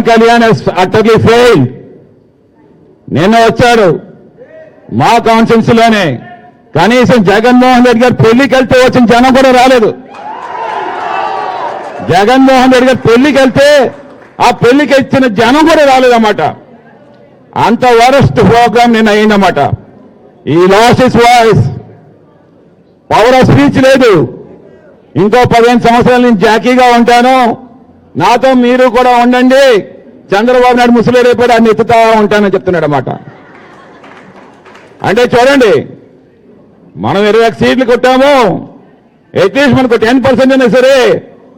Pawan Kalyan utterly fail. నిన్న వచ్చాడు. మా కాన్ఫరెన్స్లోనే కనీసం జగన్మోహన్ రెడ్డి గారు పెళ్ళికి వెళ్తే వచ్చిన జనం కూడా రాలేదు. జగన్మోహన్ రెడ్డి గారు పెళ్ళికి వెళ్తే ఆ పెళ్ళికి ఇచ్చిన జనం కూడా రాలేదన్నమాట. అంత వరస్ట్ ప్రోగ్రామ్ నిన్న అయిందన్నమాట. ఈ loss is voice power of speech లేదు. ఇంకో పదిహేను సంవత్సరాలు నేను జాకీగా ఉంటాను. నాతో మీరు కూడా ఉండండి. చంద్రబాబు నాయుడు ముసలి రేపాడు అన్ని ఎత్తుతా ఉంటానని చెప్తున్నాడు అనమాట అంటే చూడండి మనం ఇరవై సీట్లు కొట్టాము. అట్లీస్ట్ మనకు టెన్ పర్సెంట్ అయినా సరే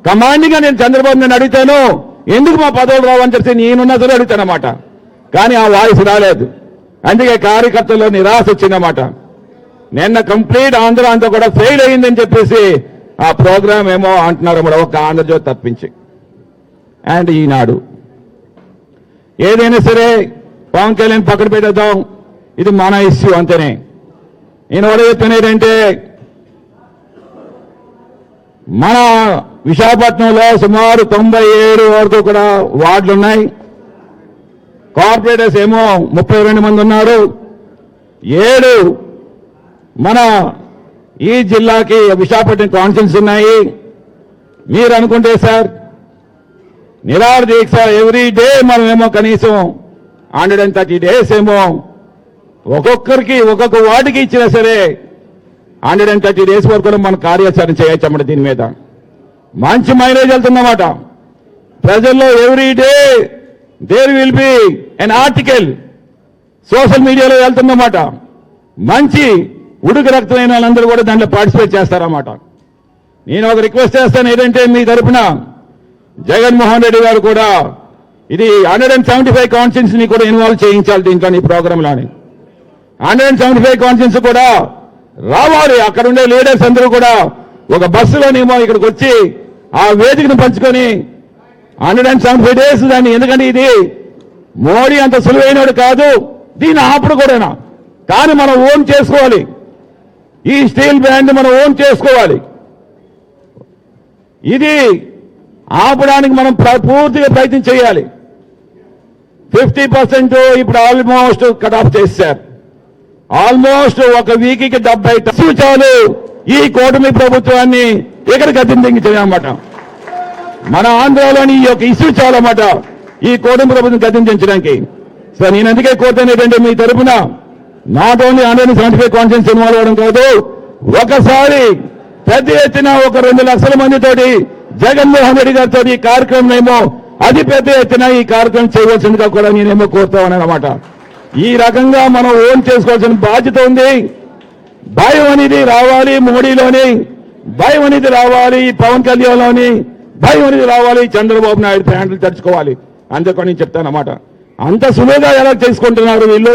కమాండింగ్ నేను చంద్రబాబు నేను అడుగుతాను. ఎందుకు మా పదవులు రావని చెప్పి నేనున్నా సరే అడుగుతానమాట కానీ ఆ వాయిస్ రాలేదు. అందుకే కార్యకర్తల్లో నిరాశ వచ్చిందన్నమాట నిన్న కంప్లీట్ ఆంధ్ర అంతా కూడా ఫెయిల్ అయిందని చెప్పేసి ఆ ప్రోగ్రామ్ ఏమో అంటున్నారు ఒక ఆంధ్రజ్యోతి తప్పించి. అండ్ ఈనాడు. ఏదైనా సరే పవన్ కళ్యాణ్ పక్కన పెట్టేద్దాం. ఇది మన ఇష్యూ అంతేనే. నేను ఒకటి చెప్తున్నదంటే మన విశాఖపట్నంలో సుమారు తొంభై ఏడు వరకు కూడా వార్డులు ఉన్నాయి కార్పొరేటర్స్ ఏమో ముప్పై రెండు మంది ఉన్నారు. ఏడు మన ఈ జిల్లాకి విశాఖపట్నం కాన్ఫరెన్స్ ఉన్నాయి. మీరు అనుకుంటే సార్ నిరాహార దీక్ష ఎవ్రీ డే మనమేమో కనీసం హండ్రెడ్ అండ్ థర్టీ డేస్ ఏమో ఒక్కొక్కరికి ఒక్కొక్క వార్డుకి ఇచ్చినా సరే హండ్రెడ్ అండ్ థర్టీ డేస్ వరకు కూడా మనం కార్యాచరణ చేయొచ్చు అన్నమాట దీని మీద. మంచి మైలేజ్ వెళ్తుందన్నమాట. ప్రజల్లో every day there will be an article social మీడియాలో వెళ్తుందన్నమాట. మంచి ఉడుకు రక్తమైన వాళ్ళందరూ కూడా దాంట్లో పార్టిసిపేట్ చేస్తారన్నమాట. నేను ఒక రిక్వెస్ట్ చేస్తాను ఏంటంటే మీ తరపున జగన్మోహన్ రెడ్డి గారు కూడా ఇది హండ్రెడ్ అండ్ సెవెంటీ ఫైవ్ కాన్స్టిట్యూన్స్ని కూడా ఇన్వాల్వ్ చేయించాలి దీంట్లో ఈ ప్రోగ్రామ్లోని hundred and seventy five constituencies కూడా రావాలి. అక్కడ ఉండే లీడర్స్ అందరూ కూడా ఒక బస్సులోనేమో ఇక్కడికి వచ్చి ఆ వేదికను పంచుకొని hundred and seventy five days దాన్ని. ఎందుకంటే ఇది మోడీ అంత సులువైనడు కాదు. దీన్ని ఆపడు కూడా కానీ మనం ఓన్ చేసుకోవాలి. ఈ స్టీల్ బ్యాండ్ మనం ఓన్ చేసుకోవాలి. ఇది ఆపడానికి మనం పూర్తిగా ప్రయత్నం చేయాలి. ఫిఫ్టీ పర్సెంట్ ఇప్పుడు ఆల్మోస్ట్ కట్ ఆఫ్ చేశారు. ఆల్మోస్ట్ ఒక వీక్ డెబ్బై చాలు. ఈ కూటమి ప్రభుత్వాన్ని ఇక్కడ గతించమాట మన ఆంధ్రలోని ఈ యొక్క ఇష్యూ చాలన్నమాట ఈ కూటమి ప్రభుత్వం గతించడానికి సో నేను అందుకే కోరుతాను మీ తరపున not only hundred scientific conference involve అవ్వడం కాదు ఒకసారి పెద్ద ఎత్తున ఒక రెండు లక్షల మందితోటి జగన్మోహన్ రెడ్డి గారితో ఈ కార్యక్రమం ఏమో అది పెద్ద ఎత్తున ఈ కార్యక్రమం చేయవలసిందిగా కూడా నేనేమో కోరుతా అనమాట ఈ రకంగా మనం ఓన్ చేసుకోవాల్సిన బాధ్యత ఉంది. భయం అనేది రావాలి మోడీలోని భయం అనేది రావాలి పవన్ కళ్యాణ్లోని భయం అనేది రావాలి చంద్రబాబు నాయుడు ప్యాంట్లు తెరుచుకోవాలి అందుకని నేను చెప్తానమాట అంత సులువుగా ఎలా చేసుకుంటున్నారు వీళ్ళు?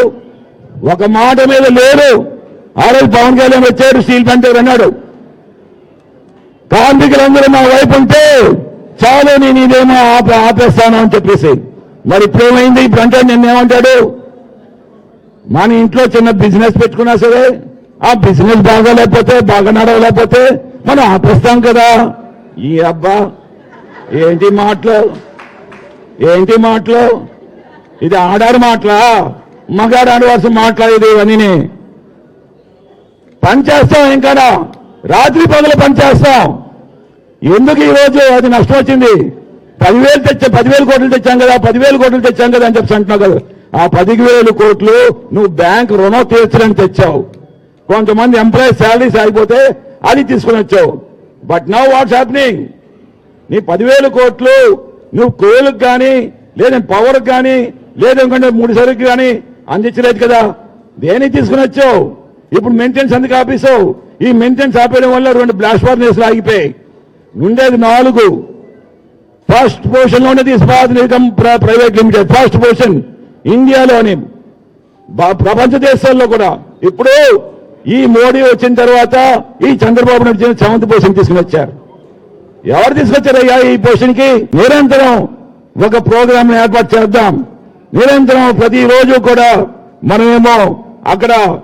ఒక మాట మీద లేరు. ఆ రోజు పవన్ కళ్యాణ్ వచ్చాడు స్టీల్ ప్యాంట్ దగ్గర అన్నాడు. కార్మికులందరూ మా వైపు ఉంటే చాలు నేను ఇదేమో ఆప ఆపేస్తాను అని చెప్పేసి. మరి ఇప్పుడేమైంది? ఇప్పుడు అంటే నిన్నేమంటాడు? మన ఇంట్లో చిన్న బిజినెస్ పెట్టుకున్నా సరే ఆ బిజినెస్ బాగా లేకపోతే బాగా నడవలేకపోతే మనం ఆపేస్తాం కదా. ఈ అబ్బా ఏంటి మాటలు? ఏంటి మాటలు? ఇది ఆడాడు మాటలా? మగాడు ఆడవలసిన మాటలా ఇది ఇవన్నీ. పని చేస్తాం ఇంకా రాత్రి పగలు పనిచేస్తాం. ఎందుకు ఈరోజు అది నష్టం వచ్చింది? పదివేలు తెచ్చా పదివేలు కోట్లు తెచ్చాం కదా పదివేలు కోట్లు తెచ్చాం కదా అని చెప్పి అంటున్నావు కదా. ఆ పదివేలు కోట్లు నువ్వు బ్యాంక్ రుణం తీర్చడానికి తెచ్చావు. కొంతమంది ఎంప్లాయీ శాలరీస్ ఆగిపోతే అది తీసుకుని వచ్చావు. బట్ నౌ వాట్స్ హ్యాపెనింగ్ నీ పదివేలు కోట్లు నువ్వు కోయలకు కానీ లేదా పవర్కి కానీ లేదా ఇంకంటే మూడు సరుకు కానీ అందించలేదు కదా. దేనికి తీసుకుని వచ్చావు? ఇప్పుడు మెయింటెనెన్స్ ఎందుకు ఆపేసావు ఈ మెయింటెనెన్స్ ఆపేయడం వల్ల రెండు బ్లాస్ట్ ఫర్నేస్లు ఆగిపోయాయి. ఉండేది నాలుగు. ఫస్ట్ పొజిషన్లో ఉన్నది ఇస్పాత్ నిగమ్ ప్ర- ప్రైవేట్ లిమిటెడ్. ఫస్ట్ పొజిషన్ ఇండియాలోని. ప్రపంచ దేశాల్లో కూడా. ఇప్పుడు ఈ మోడీ వచ్చిన తర్వాత ఈ చంద్రబాబు నాయుడు సెవెంత్ పొజిషన్ తీసుకుని వచ్చారు ఎవరు తీసుకొచ్చారయ్యా ఈ పొజిషన్కి? నిరంతరం ఒక ప్రోగ్రామ్ ఏర్పాటు చేద్దాం. నిరంతరం ప్రతిరోజు కూడా మనమేమో అక్కడ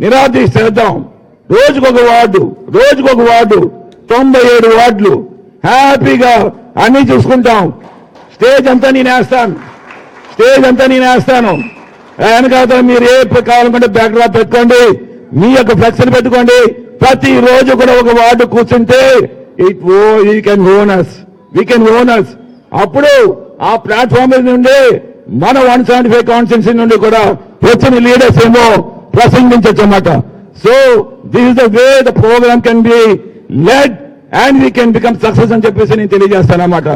నిరాదీక్ష చేద్దాం రోజుకొక వార్డు రోజుకొక వార్డు తొంభై ఏడు వార్డులు. హ్యాపీగా అన్ని చూసుకుంటాం. స్టేజ్ అంతా నేను వేస్తాను. స్టేజ్ అంతా నేను వేస్తాను. వెనకాల మీరు ఏ కావాలనుకుంటే బ్యాక్డ్రాప్ పెట్టుకోండి. మీ యొక్క ఫ్లెక్స్ని పెట్టుకోండి. ప్రతి రోజు కూడా ఒక వార్డు కూర్చుంటే it oh you can owners we can owners అప్పుడు ఆ ప్లాట్ఫామ్ నుండి మన వన్ సెవెంటీ ఫైవ్ కాన్స్టిట్యూన్సీ నుండి కూడా వచ్చిన లీడర్స్ ఏమో ప్రసంగించచ్చు అన్నమాట so this is the way the programme can be led and we can become success అని చెప్పేసి నేను తెలియజేస్తాను అన్నమాట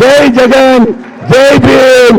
జై జగన్ జై భీమ్.